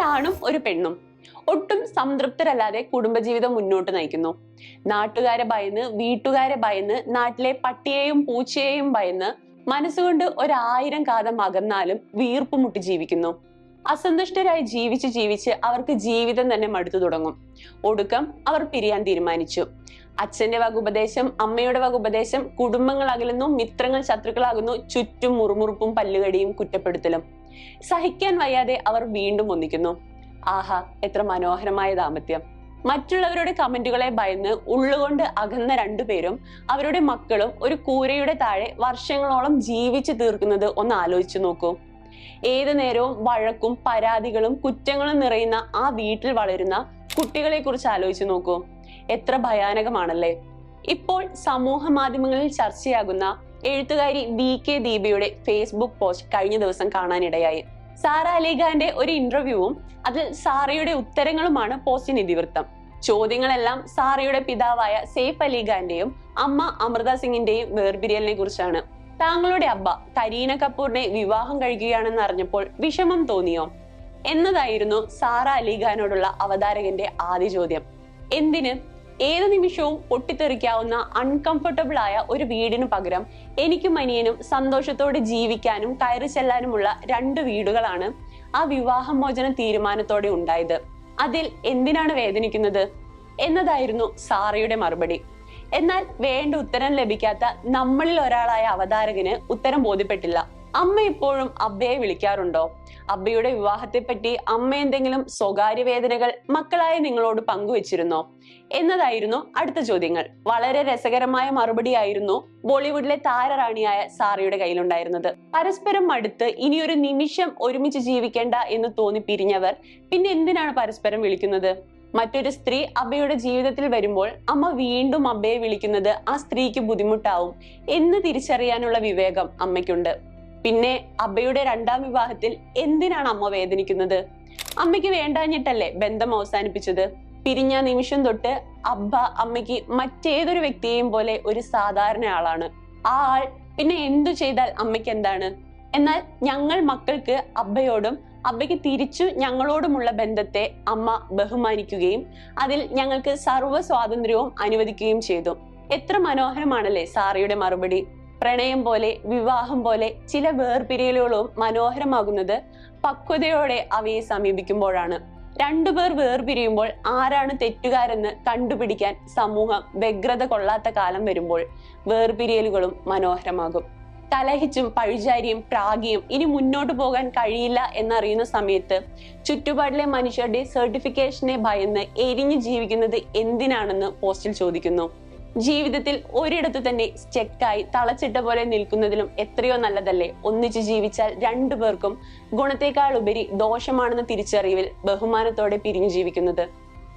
ഒരാണും ഒരു പെണ്ണും. ഒട്ടും സംതൃപ്തരല്ലാതെ കുടുംബജീവിതം മുന്നോട്ട് നയിക്കുന്നു. നാട്ടുകാരെ ഭയന്ന് വീട്ടുകാരെ ഭയന്ന് നാട്ടിലെ പട്ടിയെയും പൂച്ചയെയും ഭയന്ന് മനസ്സുകൊണ്ട് ഒരായിരം കാതം അകന്നാലും വീർപ്പുമുട്ടി ജീവിക്കുന്നു. അസന്തുഷ്ടരായി ജീവിച്ച് ജീവിച്ച് അവർക്ക് ജീവിതം തന്നെ മടുത്തു തുടങ്ങും. ഒടുക്കം അവർ പിരിയാൻ തീരുമാനിച്ചു. അച്ഛന്റെ വകുപദേശം അമ്മയുടെ വകുപദേശം കുടുംബങ്ങൾ അകലുന്നു മിത്രങ്ങൾ ശത്രുക്കളാകുന്നു ചുറ്റും മുറുമുറുപ്പും പല്ലുകടിയും കുറ്റപ്പെടുത്തലും. സഹിക്കാൻ വയ്യാതെ അവർ വീണ്ടും ഒന്നിക്കുന്നു. ആഹാ എത്ര മനോഹരമായ ദാമ്പത്യം. മറ്റുള്ളവരുടെ കമന്റുകളെ ഭയന്ന് ഉള്ളുകൊണ്ട് അകന്ന രണ്ടുപേരും അവരുടെ മക്കളും ഒരു കൂരയുടെ താഴെ വർഷങ്ങളോളം ജീവിച്ചു തീർക്കുന്നത് ഒന്ന് ആലോചിച്ചു നോക്കൂ. ഏതു നേരവും വഴക്കും പരാതികളും കുറ്റങ്ങളും നിറയുന്ന ആ വീട്ടിൽ വളരുന്ന കുട്ടികളെ കുറിച്ച് ആലോചിച്ചു നോക്കൂ. എത്ര ഭയാനകമാണല്ലേ. ഇപ്പോൾ സമൂഹ മാധ്യമങ്ങളിൽ ചർച്ചയാകുന്ന എഴുത്തുകാരി വി കെ ദീപയുടെ ഫേസ്ബുക്ക് പോസ്റ്റ് കഴിഞ്ഞ ദിവസം കാണാനിടയായി. സാറ അലിഖാന്റെ ഒരു ഇന്റർവ്യൂവും അതിൽ സാറയുടെ ഉത്തരങ്ങളുമാണ് പോസ്റ്റിന് ഇതിവൃത്തം ചോദ്യങ്ങളെല്ലാം സാറയുടെ പിതാവായ സെയ്ഫ് അലിഖാന്റെയും അമ്മ അമൃത സിംഗിന്റെയും വേർപിരിയലിനെ കുറിച്ചാണ്. താങ്കളുടെ അബ്ബ കരീന കപൂറിനെ വിവാഹം കഴിക്കുകയാണെന്ന് അറിഞ്ഞപ്പോൾ വിഷമം തോന്നിയോ? എന്നതായിരുന്നു സാറ അലിഖാനോടുള്ള അവതാരകന്റെ ആദ്യ ചോദ്യം. എന്തിന്? ഏത് നിമിഷവും പൊട്ടിത്തെറിക്കാവുന്ന അൺകംഫർട്ടബിൾ ആയ ഒരു വീടിനു പകരം എനിക്കും അനിയനും സന്തോഷത്തോടെ ജീവിക്കാനും കയറി ചെല്ലാനുമുള്ള രണ്ട് വീടുകളാണ് ആ വിവാഹമോചന തീരുമാനത്തോടെ ഉണ്ടായത്. അതിൽ എന്തിനാണ് വേദനിക്കുന്നത്? എന്നതായിരുന്നു സാറയുടെ മറുപടി. എന്നാൽ വേണ്ട ഉത്തരം ലഭിക്കാത്ത നമ്മളിൽ ഒരാളായ അവതാരകന് ഉത്തരം ബോധ്യപ്പെട്ടില്ല. അമ്മ ഇപ്പോഴും അബ്ബയെ വിളിക്കാറുണ്ടോ? അബ്ബയുടെ വിവാഹത്തെപ്പറ്റി അമ്മ എന്തെങ്കിലും സ്വകാര്യ വേദനകൾ മക്കളായ നിങ്ങളോട് പങ്കുവച്ചിരുന്നോ? എന്നതായിരുന്നു അടുത്ത ചോദ്യങ്ങൾ. വളരെ രസകരമായ മറുപടിയായിരുന്നു ബോളിവുഡിലെ താരറാണിയായ സാറയുടെ കയ്യിലുണ്ടായിരുന്നത്. പരസ്പരം അടുത്ത് ഇനിയൊരു നിമിഷം ഒരുമിച്ച് ജീവിക്കേണ്ട എന്ന് തോന്നി പിരിഞ്ഞവർ പിന്നെ എന്തിനാണ് പരസ്പരം വിളിക്കുന്നത്? മറ്റൊരു സ്ത്രീ അബ്ബയുടെ ജീവിതത്തിൽ വരുമ്പോൾ അമ്മ വീണ്ടും അബ്ബയെ വിളിക്കുന്നത് ആ സ്ത്രീക്ക് ബുദ്ധിമുട്ടാവും എന്ന് തിരിച്ചറിയാനുള്ള വിവേകം അമ്മയ്ക്കുണ്ട്. പിന്നെ അബ്ബയുടെ രണ്ടാം വിവാഹത്തിൽ എന്തിനാണ് അമ്മ വേദനിക്കുന്നത്? അമ്മയ്ക്ക് വേണ്ടാഞ്ഞിട്ടല്ലേ ബന്ധം അവസാനിപ്പിച്ചത്? പിരിഞ്ഞ നിമിഷം തൊട്ട് അബ്ബ അമ്മയ്ക്ക് മറ്റേതൊരു വ്യക്തിയെയും പോലെ ഒരു സാധാരണ ആളാണ്. ആ ആൾ പിന്നെ എന്തു ചെയ്താൽ അമ്മയ്ക്ക് എന്താണ്? എന്നാൽ ഞങ്ങൾ മക്കൾക്ക് അബ്ബയോടും അബ്ബയ്ക്ക് തിരിച്ചു ഞങ്ങളോടുമുള്ള ബന്ധത്തെ അമ്മ ബഹുമാനിക്കുകയും അതിൽ ഞങ്ങൾക്ക് സർവ സ്വാതന്ത്ര്യവും അനുവദിക്കുകയും ചെയ്തു. എത്ര മനോഹരമാണല്ലേ സാറയുടെ മറുപടി? പ്രണയം പോലെ വിവാഹം പോലെ ചില വേർപിരിയലുകളും മനോഹരമാകുന്നത് പക്വതയോടെ അവയെ സമീപിക്കുമ്പോഴാണ്. രണ്ടുപേർ വേർപിരിയുമ്പോൾ ആരാണ് തെറ്റുകാരെന്ന് കണ്ടുപിടിക്കാൻ സമൂഹം വ്യഗ്രത കൊള്ളാത്ത കാലം വരുമ്പോൾ വേർപിരിയലുകളും മനോഹരമാകും. കലഹിച്ചും പഴിചാരിയും പ്രാഗിയും ഇനി മുന്നോട്ട് പോകാൻ കഴിയില്ല എന്നറിയുന്ന സമയത്ത് ചുറ്റുപാടിലെ മനുഷ്യരുടെ സർട്ടിഫിക്കേഷനെ ഭയന്ന് എരിഞ്ഞു ജീവിക്കുന്നത് എന്തിനാണെന്ന് പോസ്റ്റിൽ ചോദിക്കുന്നു. ജീവിതത്തിൽ ഒരിടത്തു തന്നെ സ്റ്റെക്കായി തളച്ചിട്ട പോലെ നിൽക്കുന്നതിലും എത്രയോ നല്ലതല്ലേ? ഒന്നിച്ച് ജീവിച്ചാൽ രണ്ടു പേർക്കും ഗുണത്തെക്കാൾ ഉപരി ദോഷമാണെന്ന തിരിച്ചറിവിൽ ബഹുമാനത്തോടെ പിരിഞ്ഞു ജീവിക്കുന്നത്.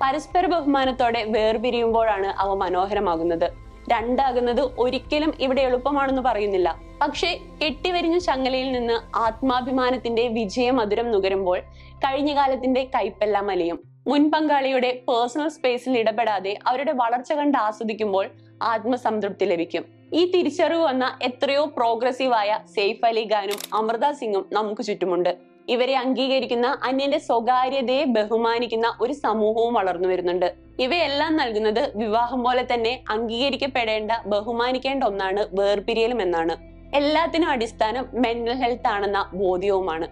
പരസ്പര ബഹുമാനത്തോടെ വേർപിരിയുമ്പോഴാണ് അവ മനോഹരമാകുന്നത്. രണ്ടാകുന്നത് ഒരിക്കലും ഇവിടെ എളുപ്പമാണെന്ന് പറയുന്നില്ല. പക്ഷേ കെട്ടിവരിഞ്ഞ ചങ്ങലയിൽ നിന്ന് ആത്മാഭിമാനത്തിന്റെ വിജയമധുരം നുകരുമ്പോൾ കഴിഞ്ഞ കാലത്തിന്റെ കൈപ്പെല്ലാം അലിയും. മുൻ പങ്കാളിയുടെ പേഴ്സണൽ സ്പേസിൽ ഇടപെടാതെ അവരുടെ വളർച്ച കണ്ട് ആസ്വദിക്കുമ്പോൾ ആത്മസംതൃപ്തി ലഭിക്കും. ഈ തിരിച്ചറിവ് വന്ന എത്രയോ പ്രോഗ്രസീവായ സെയ്ഫ് അലി ഖാനും അമൃത സിംഗും നമുക്ക് ചുറ്റുമുണ്ട്. ഇവരെ അംഗീകരിക്കുന്ന അന്യന്റെ സ്വകാര്യതയെ ബഹുമാനിക്കുന്ന ഒരു സമൂഹവും വളർന്നു വരുന്നുണ്ട്. ഇവയെല്ലാം നൽകുന്നത് വിവാഹം പോലെ തന്നെ അംഗീകരിക്കപ്പെടേണ്ട ബഹുമാനിക്കേണ്ട ഒന്നാണ് വേർപിരിയലും എന്നാണ്. എല്ലാത്തിനും അടിസ്ഥാനം മെന്റൽ ഹെൽത്ത് ആണെന്ന ബോധ്യവുമാണ്.